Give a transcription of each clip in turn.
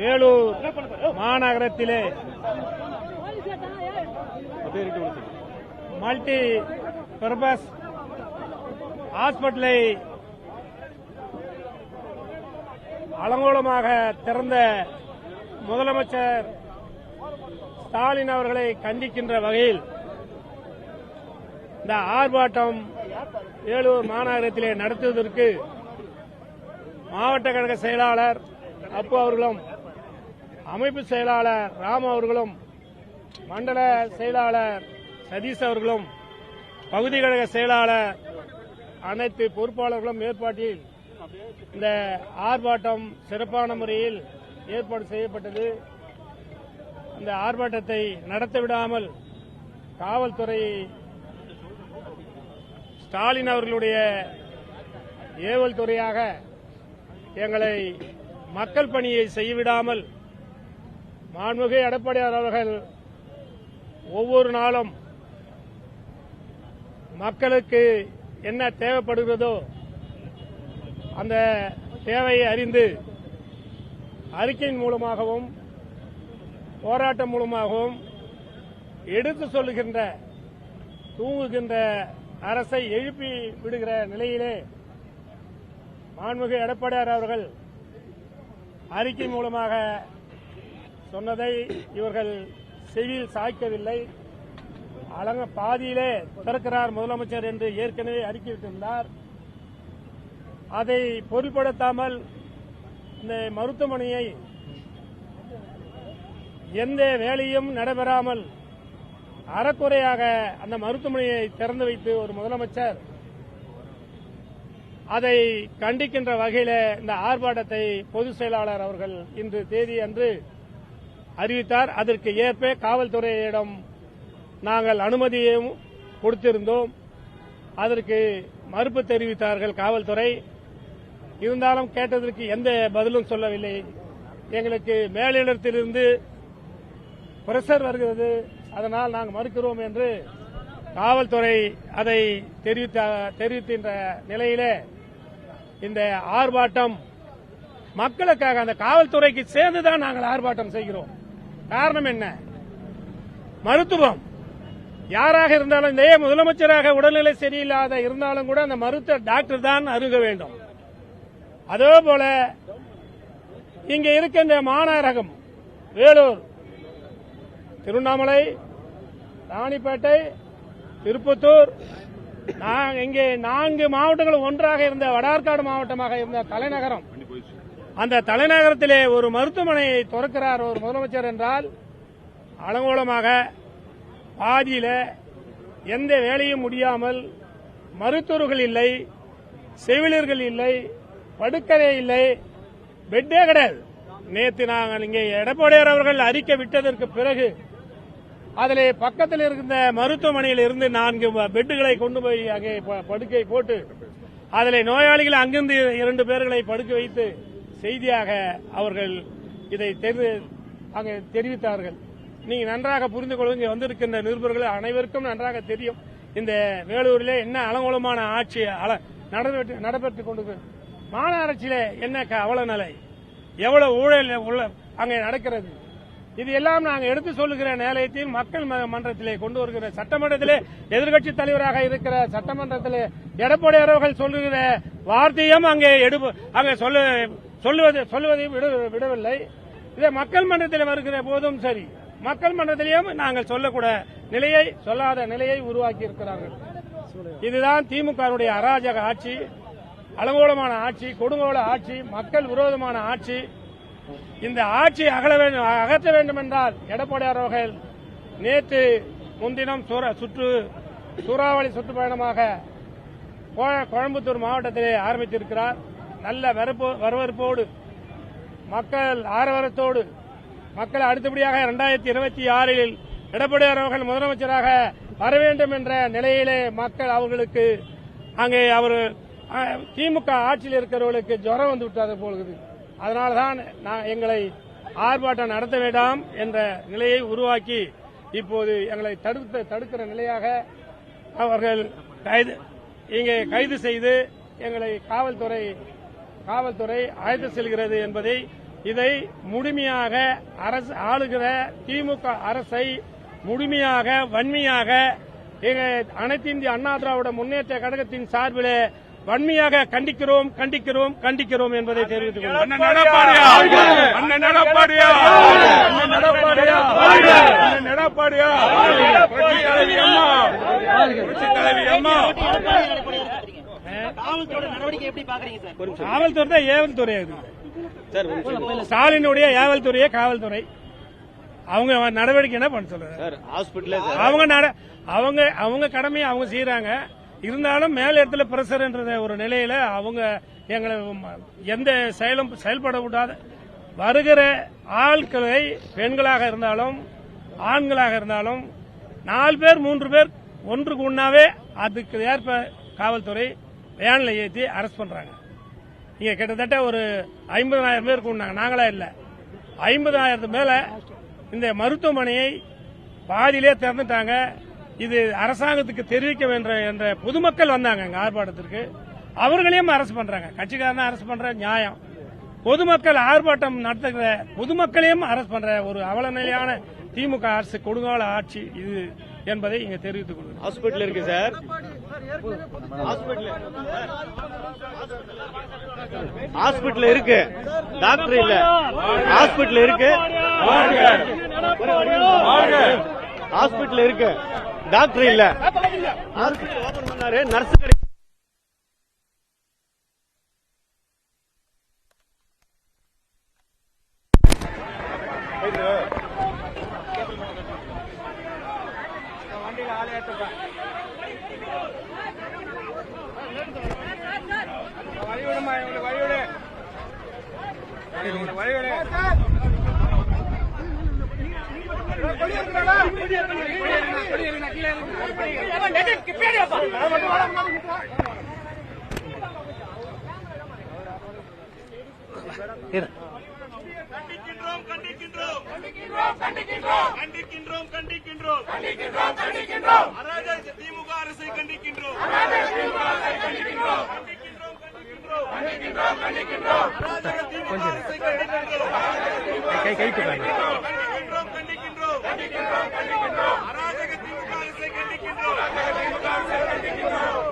Vellore மாநகரத்திலே multi purpose ஹாஸ்பிட்டலை அலங்கோலமாக திறந்த முதலமைச்சர் ஸ்டாலின் அவர்களை கண்டிக்கின்ற வகையில் இந்த ஆர்ப்பாட்டம் வேலூர் மாநகரத்திலே நடத்துவதற்கு மாவட்ட கழக செயலாளர் அப்பு அவர்களும் அமைப்பு செயலாளர் ராம் அவர்களும் மண்டல செயலாளர் சதீஷ் அவர்களும் பகுதி கழக செயலாளர் அனைத்து பொறுப்பாளர்களும் ஏற்பாட்டில் இந்த ஆர்ப்பாட்டம் சிறப்பான முறையில் ஏற்பாடு செய்யப்பட்டது. இந்த ஆர்ப்பாட்டத்தை நடத்த விடாமல் காவல்துறை ஸ்டாலின் அவர்களுடைய ஏவல் துறையாக எங்களை மக்கள் பணியை செய்யவிடாமல் மாண்புமிகு எடப்பாடியார் அவர்கள் ஒவ்வொரு நாளும் மக்களுக்கு என்ன தேவைப்படுகிறதோ அந்த தேவையை அறிந்து அறிக்கையின் மூலமாகவும் போராட்டம் மூலமாகவும் எடுத்து சொல்லுகின்ற தூங்குகின்ற அரசை எழுப்பி விடுகிற நிலையிலே மாண்புமிகு எடப்பாடியார் அவர்கள் அறிக்கை மூலமாக சொன்னதை இவர்கள் செவியில் சாய்க்கவில்லை. அலங்க பாதியிலே திறக்கிறார் முதலமைச்சர் என்று ஏற்கனவே அறிக்கையிட்டிருந்தார். அதை பொருட்படுத்தாமல் இந்த மருத்துவமனையை எந்த வேலையும் நடைபெறாமல் அறக்குறையாக அந்த மருத்துவமனையை திறந்து வைத்து ஒரு முதலமைச்சர் அதை கண்டிக்கின்ற வகையில் இந்த ஆர்ப்பாட்டத்தை பொதுச் செயலாளர் அவர்கள் இன்று தேதி அன்று அறிவித்தார். அதற்கு ஏற்ப காவல்துறையிடம் நாங்கள் அனுமதியும் கொடுத்திருந்தோம். அதற்கு மறுப்பு தெரிவித்தார்கள் காவல்துறை. இருந்தாலும் கேட்டதற்கு எந்த பதிலும் சொல்லவில்லை. எங்களுக்கு மேலிடத்திலிருந்து பிரஷர் வருகிறது. அதனால் நாங்கள் மறுக்கிறோம் என்று காவல்துறை அதை தெரிவித்த தெரிவிக்கின்ற நிலையிலே இந்த ஆர்ப்பாட்டம் மக்களுக்காக அந்த காவல்துறைக்கு சேர்ந்துதான் நாங்கள் ஆர்ப்பாட்டம் செய்கிறோம். காரணம் என்ன? மருத்துவம். யாராக இருந்தாலும் இந்த முதலமைச்சராக உடல்நிலை சரியில்லாத இருந்தாலும் கூட அந்த மருத்துவ டாக்டர் தான் அருக வேண்டும். அதே போல இங்க இருக்கின்ற மாநகரகம் வேலூர் திருவண்ணாமலை ராணிப்பேட்டை திருப்பத்தூர் நான் இங்கே நான்கு மாவட்டங்கள் ஒன்றாக இருந்த வடார்காடு மாவட்டமாக இருந்த தலைநகரம் அந்த தலைநகரத்திலே ஒரு மருத்துவமனையை திறக்கிறார் ஒரு முதலமைச்சர் என்றால் அலங்கோலமாக பாதியில எந்த வேலையும் முடியாமல் மருத்துவர்கள் இல்லை செவிலியர்கள் இல்லை படுக்கரே இல்லை பெட்டே கிடையாது. நேற்று நாங்கள் இங்கே எடப்பாடியார் அவர்கள் அறிக்கை விட்டதற்கு பிறகு அதில் பக்கத்தில் இருந்த மருத்துவமனையில் இருந்து நான்கு பெட்டுகளை கொண்டு போய் அங்கே ப- படுக்கை போட்டு அதில் நோயாளிகள் அங்கிருந்து இரண்டு பேர்களை படுக்க வைத்து செய்தியாக அவர்கள் இதை தெரிந்து அங்கே தெரிவித்தார்கள். நீங்க நன்றாக புரிந்து கொள்ளுங்க இங்க வந்திருக்கின்ற நிருபர்கள் அனைவருக்கும் நன்றாக தெரியும். இந்த வேலூரிலே என்ன அலங்கோலமான ஆட்சி அல- நடைபெற்றுக் கொண்டிருக்கிறது மாநகராட்சியில என்ன க- அவல நிலை எவ்வளவு ஊழல் உள்ள அங்கே நடக்கிறது? இது எல்லாம் நாங்கள் எடுத்து சொல்லுகிற நிலையத்தில் மக்கள் ம- மன்றத்திலே கொண்டு வருகிற சட்டமன்றத்திலே எதிர்க்கட்சி தலைவராக இருக்கிற சட்டமன்றத்திலே எடப்பாடி அவர்கள் சொல்லுகிற வார்த்தையும் அங்கே எடுப்பு அங்கே சொல்லு சொல்லுவது சொல்லுவதை விட- விடவில்லை. இதே மக்கள் மன்றத்தில் வருகிற போதும் சரி. மக்கள் மன்றத்திலேயும் நாங்கள் சொல்லக்கூட நிலையை சொல்லாத நிலையை உருவாக்கி இருக்கிறார்கள் இதுதான் திமுகவுடைய அராஜக ஆட்சி அலங்கோலமான ஆட்சி கொடுங்கோல ஆட்சி மக்கள் விரோதமான ஆட்சி. இந்த ஆட்சி அகல வேண்டும் அகற்ற வேண்டும் என்றால் எடப்பாடியார் அவர்கள் நேற்று முன்தினம் சூற- சுற்று சூறாவளி சுற்றுப்பயணமாக கோ- கோயம்புத்தூர் மாவட்டத்திலே ஆரம்பித்திருக்கிறார். நல்ல வரவேற்போடு மக்கள் ஆரவரத்தோடு மக்கள் அடுத்தபடியாக இரண்டாயிரத்தி இருபத்தி ஆறில் எடப்பாடியார் அவர்கள் முதலமைச்சராக வர வேண்டும் என்ற நிலையிலே மக்கள் அவர்களுக்கு அங்கே அவர் திமுக ஆட்சியில் இருக்கிறவர்களுக்கு ஜுரம் வந்து விட்டது போலுது அதனால்தான் நான் எங்களை ஆர்ப்பாட்டம் நடத்த வேண்டாம் என்ற நிலையை உருவாக்கி இப்போது எங்களை தடுத்து தடுக்கிற நிலையாக அவர்கள் கைது இங்கே கைது செய்து எங்களை காவல்துறை காவல்துறை அழைத்து செல்கிறது என்பதை இதை முழுமையாக அரசு ஆளுகிற திமுக அரசை முழுமையாக வன்மையாக அனைத்து இந்திய அண்ணா திராவிட முன்னேற்ற கழகத்தின் சார்பில் வன்மையாக கண்டிக்கிறோம் கண்டிக்கிறோம் கண்டிக்கிறோம் என்பதை தெரிவித்துக் காவல்துறை நடவடிக்கை எப்படி பாக்குறீங்க சார்? காவல்துறை தான் ஏவல் துறை அது. ஸ்டாலினுடைய ஏவல் துறையே காவல்துறை. அவங்க நடவடிக்கை என்ன பண்ண சொல்றாங்க சார் ஹாஸ்பிட்டலே சார். அவங்க நட- அவங்க அவங்க கடமையை அவங்க செய்யறாங்க இருந்தாலும் மேல இடத்துல பிரஷர்ன்ற ஒரு நிலையில அவங்க எங்களை எந்த செயலும் செயல்பட விடாத வருகிற ஆட்களை பெண்களாக இருந்தாலும் ஆண்களாக இருந்தாலும் நாலு பேர் மூன்று பேர் ஒன்றுக்கு ஒன்னாவே அதுக்கு ஏற்ப காவல்துறை வேனில் ஏற்றி அரெஸ்ட் பண்றாங்க. இங்க கிட்டத்தட்ட ஒரு ஐம்பதாயிரம் பேர் கூடினாங்க. நாங்களா இல்ல. ஐம்பதாயிரத்து மேல இந்த மருத்துவமனையை பாதியிலே திறந்துட்டாங்க. இது அரசாங்கத்துக்கு தெரிவிக்க வேண்டும் என்ற பொதுமக்கள் வந்தாங்க எங்க ஆர்ப்பாட்டத்திற்கு. அவர்களையும் அரசு பண்றாங்க. கட்சிக்காரன அரசு பண்ற நியாயம். பொதுமக்கள் ஆர்ப்பாட்டம் நடத்துகிற பொதுமக்களையும் அரசு பண்ற ஒரு அவலநிலையான திமுக அரசு கொடுங்கால ஆட்சி இது என்பதை இங்க தெரிவித்துக் கொள்கிறேன் ஹாஸ்பிட்டல் இருக்கு சார். ஹாஸ்பிட்டல் ஹாஸ்பிட்டல் இருக்கு. டாக்டர் இல்ல. ஹாஸ்பிட்டல் இருக்கு. ஹாஸ்பிட்டல் இருக்கு. டாக்டர் இல்ல. ஹாஸ்பிட்டல் ஓபன் பண்ணாரு வழி கிடையாது கண்டிக்கின்றோம் கண்டிக்கின்றோம். கண்டிக்கின்றோம் கண்டிக்கின்றோம். கண்டிக்கின்றோம் கண்டிக்கின்றோம். கண்டிக்கின்றோம் அராஜக திமுக அரசை கண்டிக்கின்றோம். கண்டிக்கின்றோம் கண்டிக்கின்றோம் கண்டிக்கின்றோம் கண்டிக்கின்றோம் கண்டிக்கின்றோம் கண்டிக்கின்றோம் கை. கைக்கு கண்டிக்கின்றோம் கண்டிக்கின்றோம் கண்டிக்கின்றோம் கண்டிக்கின்றோம் அராஜக திமுக அரசை கண்டிக்கின்றோம்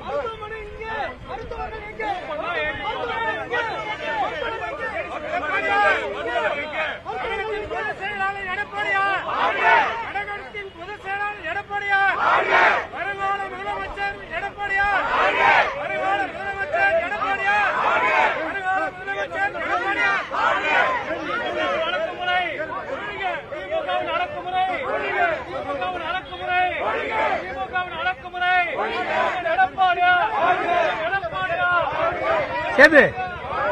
பொதுச் செயலாளர் எடப்பாடியார் கழகத்தின் பொதுச் செயலாளர் எடப்பாடியார் வருங்கால முதலமைச்சர் எடப்பாடியார் வருங்கால முதலமைச்சர் எடப்பாடியார் வருங்கால முதலமைச்சர் எடப்பாடியார் அடக்குமுறை திமுகவின் அடக்குமுறை திமுகவின் அடக்குமுறை திமுகவின் அடக்குமுறை எடப்பாடியார் எடப்பாடியார் சேது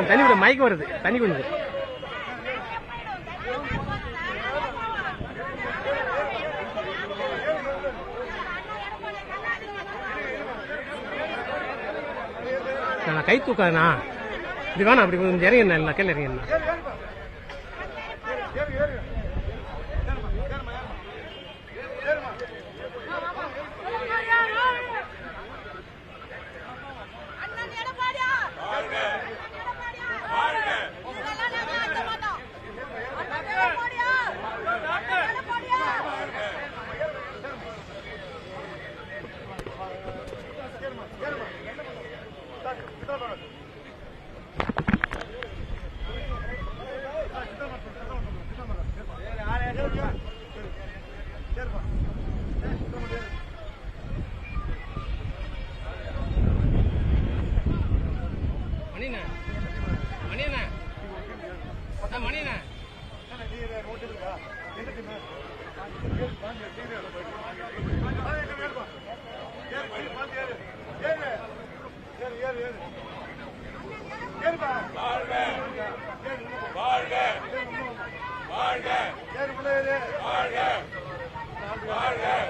தண்ணி விட மயக்கம் வருது. தண்ணி கொஞ்சம் நான் கை தூக்காதுண்ணா. இப்படி வேணாம் அப்படி கொஞ்சம் இறங்கினா இல்லை கீழே இறங்கிண்ணா வண்டி அனுப்புப்பா வண்டி